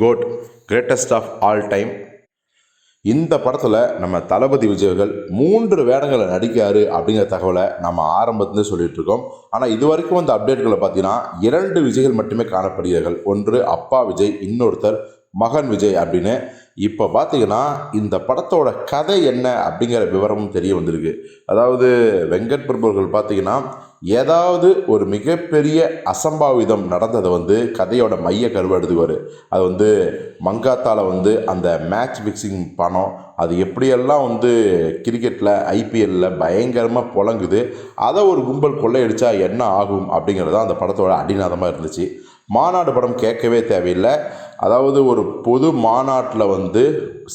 GOAT greatest of all time இந்த படத்தில் நம்ம தளபதி விஜயர்கள் மூன்று வேடங்களை நடிக்காரு அப்படிங்கிற தகவலை நம்ம ஆரம்பத்துலேருந்து சொல்லிட்டு இருக்கோம். ஆனால் இது வரைக்கும் வந்த அப்டேட்களை பார்த்தீங்கன்னா இரண்டு விஜய்கள் மட்டுமே காணப்படுகிறார்கள். ஒன்று அப்பா விஜய் இன்னொருத்தர் மகன் விஜய் அப்படின்னு. இப்போ பார்த்தீங்கன்னா இந்த படத்தோட கதை என்ன அப்படிங்கிற விவரமும் தெரிய வந்திருக்கு. அதாவது வெங்கட் பிரபுர்கள் பார்த்தீங்கன்னா ஏதாவது ஒரு மிகப்பெரிய அசம்பாவிதம் நடந்ததை வந்து கதையோட மைய கருவை எழுதுவார் அது வந்து மங்காத்தால் வந்து அந்த மேட்ச் ஃபிக்ஸிங் பணம் அது எப்படியெல்லாம் வந்து கிரிக்கெட்டில் ஐபிஎல்லில் பயங்கரமாக புழங்குது அதை ஒரு கும்பல் கொள்ளையடிச்சா என்ன ஆகும் அப்படிங்கிறது தான் அந்த படத்தோட அடிநாதமாக இருந்துச்சு. மாநாடு படம் கேட்கவே தேவையில்லை. அதாவது ஒரு பொது மாநாட்டில் வந்து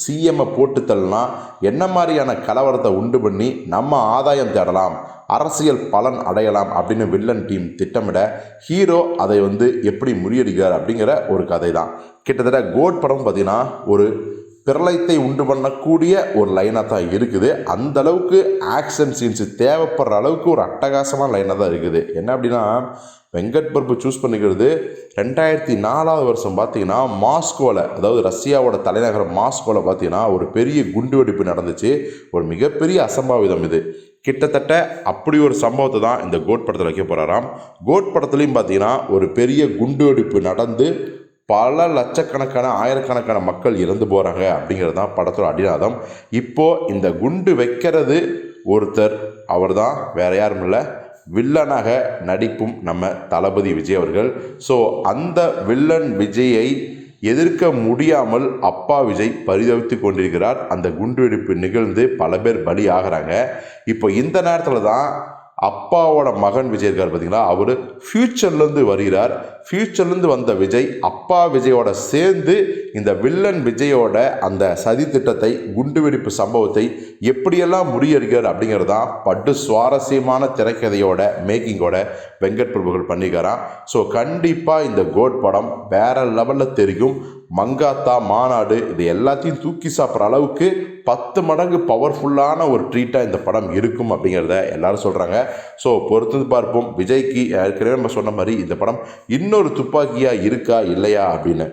சிஎம்மை போட்டு தள்ளனா என்ன மாதிரியான கலவரத்தை உண்டு பண்ணி நம்ம ஆதாயம் தேடலாம் அரசியல் பலன் அடையலாம் அப்படின்னு வில்லன் டீம் திட்டமிட ஹீரோ அதை வந்து எப்படி முறியடிக்கிறார் அப்படிங்கிற ஒரு கதை தான் கிட்டத்தட்ட கோட் படம் பார்த்திங்கன்னா ஒரு பிரளயத்தை உண்டு பண்ணக்கூடிய ஒரு லைனாக தான் இருக்குது. அந்த அளவுக்கு ஆக்ஷன் சீன்ஸு தேவைப்படுற அளவுக்கு ஒரு அட்டகாசமான லைனாக தான் இருக்குது. என்ன அப்படின்னா வெங்கட் பிரபு சூஸ் பண்ணிக்கிறது ரெண்டாயிரத்தி நாலாவது வருஷம் பார்த்தீங்கன்னா மாஸ்கோவில் அதாவது ரஷ்யாவோட தலைநகரம் மாஸ்கோவில் பார்த்தீங்கன்னா ஒரு பெரிய குண்டுவெடிப்பு நடந்துச்சு. ஒரு மிகப்பெரிய அசம்பாவிதம் இது. கிட்டத்தட்ட அப்படி ஒரு சம்பவத்தை தான் இந்த கோட் படத்தில் வைக்க போகிறாராம் கோட் படத்துலையும் பார்த்தீங்கன்னா ஒரு பெரிய குண்டுவெடிப்பு நடந்து பல லட்சக்கணக்கான ஆயிரக்கணக்கான மக்கள் இறந்து போகிறாங்க அப்படிங்கிறது தான் படத்தோட அடிநாதம். இப்போது இந்த குண்டு வைக்கிறது ஒருத்தர் அவர் தான் வேற யாரும் இல்லை. வில்லனாக நடிப்பும் நம்ம தளபதி விஜய் அவர்கள். ஸோ அந்த வில்லன் விஜயை எதிர்க்க முடியாமல் அப்பா விஜய் பரிதவித்து கொண்டிருக்கிறார். அந்த குண்டுவெடிப்பு நிகழ்ந்து பல பேர் பலி ஆகிறாங்க. இப்போ இந்த நேரத்தில் தான் அப்பாவோட மகன் விஜய் இருக்கார் பார்த்தீங்களா அவர் ஃப்யூச்சர்லேருந்து வருகிறார். ஃப்யூச்சர்லேருந்து வந்த விஜய் அப்பா விஜயோட சேர்ந்து இந்த வில்லன் விஜயோட அந்த சதி திட்டத்தை குண்டுவெடிப்பு சம்பவத்தை எப்படியெல்லாம் முறியடிக்கிறார் அப்படிங்கிறது தான் பட்டு சுவாரஸ்யமான திரைக்கதையோட மேக்கிங்கோட வெங்கட் பிரபுகள் பண்ணிக்கிறான் ஸோ கண்டிப்பாக இந்த கோட் படம் வேற லெவலில் தெரியும். மங்காத்தா மாநாடு இது எல்லாத்தையும் தூக்கி சாப்பிட்ற அளவுக்கு பத்து மடங்கு பவர்ஃபுல்லான ஒரு ட்ரீட்டாக இந்த படம் இருக்கும் அப்படிங்கிறத எல்லாரும் சொல்கிறாங்க ஸோ பொறுத்து பார்ப்போம். விஜய்க்கு ஏற்கனவே நம்ம சொன்ன மாதிரி இந்த படம் இன்னொரு துப்பாக்கியாக இருக்கா இல்லையா அப்படின்னு.